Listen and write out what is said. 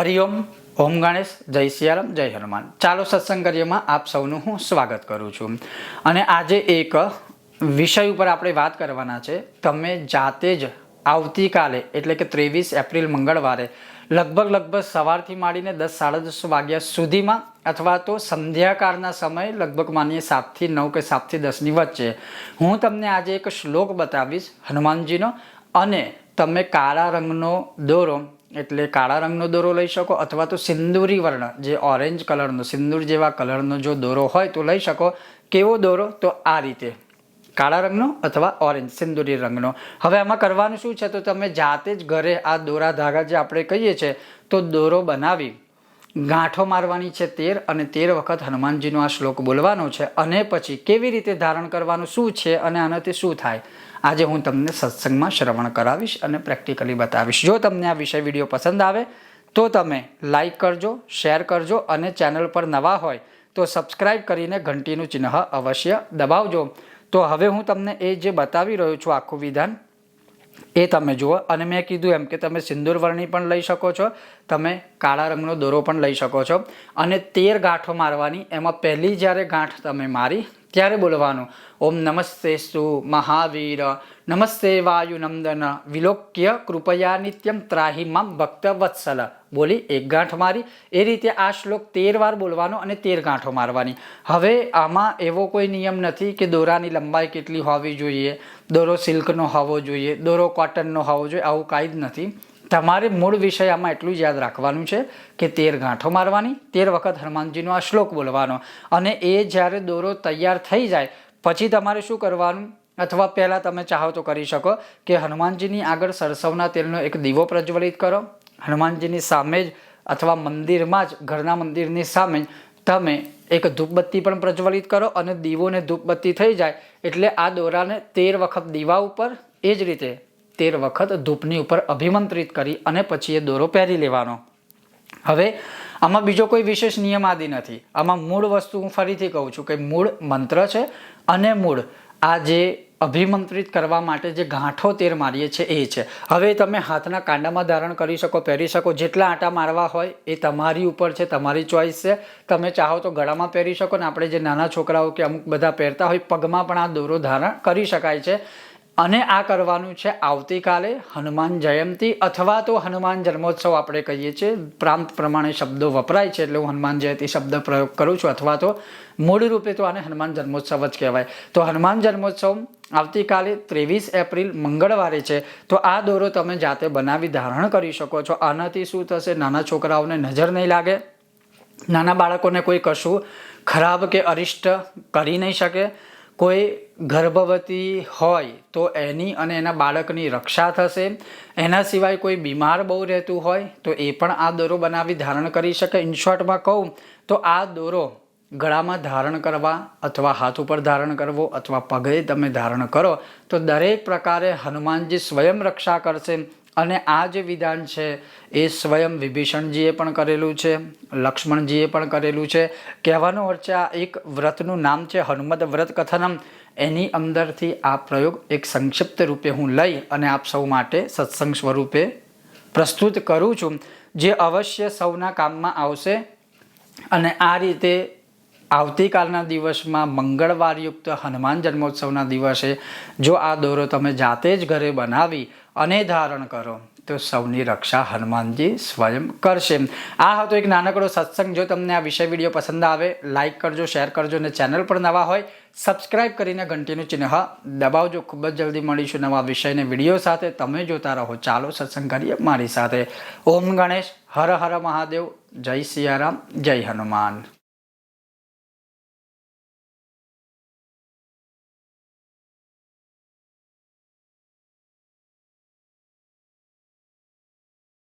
હરિઓમ ઓમ ગણેશ જય સિયારામ જય હનુમાન ચાલો સત્સંગ કાર્યમાં આપ સૌનું હું સ્વાગત કરું છું. અને આજે એક વિષય ઉપર આપણે વાત કરવાના છે. તમે જાતે જ આવતીકાલે, એટલે કે ત્રેવીસ એપ્રિલ મંગળવારે, લગભગ લગભગ સવારથી માંડીને દસ, સાડા દસ વાગ્યા સુધીમાં, અથવા તો સંધ્યાકાળના સમય, લગભગ માનીએ સાતથી નવ કે સાતથી દસની વચ્ચે, હું તમને આજે એક શ્લોક બતાવીશ હનુમાનજીનો. અને તમે કાળા રંગનો દોરો એટલે કાળા રંગનો દોરો લઈ શકો અથવા તો સિંદૂરી વર્ણ, જે ઓરેન્જ કલરનો, સિંદૂર જેવા કલરનો જો દોરો હોય તો લઈ શકો. કેવો દોરો? તો આ રીતે. કાળા રંગનો અથવા ઓરેન્જ, સિંદૂરી રંગનો. હવે આમાં કરવાનું શું છે? તો તમે જાતે જ ઘરે આ દોરા ધાગા જે આપણે કહીએ છીએ, તો દોરો બનાવી ગાંઠો મારવાની છે તેર અને તેર વખત હનુમાનજીનો આ શ્લોક બોલવાનો છે. અને પછી કેવી રીતે ધારણ કરવાનું, શું છે અને આનાથી શું થાય? આજે હું તમને સત્સંગમાં શ્રવણ કરાવીશ અને પ્રેક્ટિકલી બતાવીશ. જો તમને આ વિષય વીડિયો પસંદ આવે, તો તમે લાઈક કરજો, શેર કરજો અને ચેનલ પર નવા હોય, તો સબસ્ક્રાઈબ કરીને ઘંટીનું ચિહ્ન અવશ્ય દબાવજો. તો હવે હું તમને એ જે બતાવી રહ્યો છું આખું વિધાન એ તમે જુઓ. અને મેં કીધું એમ કે તમે સિંદૂર વર્ણી પણ લઈ શકો છો, તમે કાળા રંગનો દોરો પણ લઈ શકો છો. અને તેર ગાંઠો મારવાની, એમાં પહેલી જ્યારે ગાંઠ તમે મારી ત્યારે બોલવાનું, ઓમ નમસ્તે સુ મહાવીર, નમસ્તે વાયુનંદન, વિલોક્ય કૃપયા નિત્યમ ત્રાહી મામ ભક્ત વત્સલ બોલી એક ગાંઠ મારી. એ રીતે આ શ્લોક તેર વાર બોલવાનો અને તેર ગાંઠો મારવાની. હવે આમાં એવો કોઈ નિયમ નથી કે દોરાની લંબાઈ કેટલી હોવી જોઈએ, દોરો સિલ્કનો હોવો જોઈએ, દોરો કોટનનો હોવો જોઈએ, આવું કાંઈ જ નથી. તમારે મૂળ વિષય આમાં એટલું જ યાદ રાખવાનું છે કે તેર ગાંઠો મારવાની, તેર વખત હનુમાનજીનો આ શ્લોક બોલવાનો. અને એ જ્યારે દોરો તૈયાર થઈ જાય, પછી તમારે શું કરવાનું? અથવા પહેલાં તમે ચાહો તો કરી શકો કે હનુમાનજીની આગળ સરસવના તેલનો એક દીવો પ્રજ્વલિત કરો. હનુમાનજીની સામે જ અથવા મંદિરમાં જ, ઘરના મંદિરની સામે જ તમે એક ધૂપબત્તી પણ પ્રજ્વલિત કરો અને દીવોને ધૂપબત્તી થઈ જાય. એટલે આ દોરાને તેર વખત દીવા ઉપર એ જ રીતે તેર વખત ધૂપની ઉપર અભિમંત્રિત કરી અને પછી એ દોરો પહેરી લેવાનો. હવે, આમાં બીજો કોઈ વિશેષ નિયમ આદિ નથી. આમાં મૂળ વસ્તુ હું ફરીથી કહું છું કે મૂળ મંત્ર છે અને મૂળ. આ જે અભિમંત્રિત કરવા માટે જે ગાંઠો તેર મારીએ છીએ એ છે. હવે તમે હાથના કાંડામાં ધારણ કરી શકો, પહેરી શકો, જેટલા આંટા મારવા હોય એ તમારી ઉપર છે, તમારી ચોઈસ છે. તમે ચાહો તો ગળામાં પહેરી શકો ને આપણે જે નાના છોકરાઓ કે અમુક બધા પહેરતા હોય પગમાં પણ આ દોરો ધારણ કરી શકાય છે. અને આ કરવાનું છે આવતીકાલે હનુમાન જયંતી અથવા તો હનુમાન જન્મોત્સવ આપણે કહીએ છીએ. પ્રાંત પ્રમાણે શબ્દો વપરાય છે એટલે હું હનુમાન જયંતી શબ્દ પ્રયોગ કરું છું અથવા તો મૂળ રૂપે તો આને હનુમાન જન્મોત્સવ જ કહેવાય. તો હનુમાન જન્મોત્સવ આવતીકાલે ત્રેવીસ એપ્રિલ મંગળવારે છે. તો આ દોરો તમે જાતે બનાવી ધારણ કરી શકો છો. આનાથી શું થશે? નાના છોકરાઓને નજર નહીં લાગે. નાના બાળકોને કોઈ કશું ખરાબ કે અરિષ્ટ કરી નહીં શકે. કોઈ ગર્ભવતી હોય તો એની અને એના બાળકની રક્ષા થશે. એના સિવાય કોઈ બીમાર બહુ રહેતું હોય તો એ પણ આ દોરો બનાવી ધારણ કરી શકે. ઇન શોર્ટમાં કહું તો આ દોરો ગળામાં ધારણ કરવા અથવા હાથ ઉપર ધારણ કરવો અથવા પગે તમે ધારણ કરો તો દરેક પ્રકારે હનુમાનજી સ્વયં રક્ષા કરશે. અને આ જે વિધાન છે, એ સ્વયં વિભીષણજીએ પણ કરેલું છે, લક્ષ્મણજીએ પણ કરેલું છે. કહેવાનો અર્થ છે, આ એક વ્રતનું નામ છે, હનુમદ વ્રત કથનમ. એની અંદરથી આ પ્રયોગ એક સંક્ષિપ્ત રૂપે હું લઈ અને આપ સૌ માટે સત્સંગ સ્વરૂપે પ્રસ્તુત કરું છું. જે અવશ્ય સૌના કામમાં આવશે અને આ રીતે આવતીકાલના દિવસમાં મંગળવારયુક્ત હનુમાન જન્મોત્સવના દિવસે જો આ દોરો તમે જાતે જ ઘરે બનાવી અને ધારણ કરો, તો સૌની રક્ષા હનુમાનજી સ્વયં કરશે. આ હતો એક નાનકડો સત્સંગ. જો તમને આ વિષય વીડિયો પસંદ આવે લાઇક કરજો, શેર કરજો અને ચેનલ પર નવા હોય, સબસ્ક્રાઇબ કરીને ઘંટીનું ચિહ્ન દબાવજો. ખૂબ જ જલ્દી મળીશું નવા વિષયને વીડિયો સાથે. તમે જોતા રહો. ચાલો સત્સંગ કરીએ મારી સાથે. ઓમ ગણેશ. હર હર મહાદેવ. જય સિયારામ. જય હનુમાન.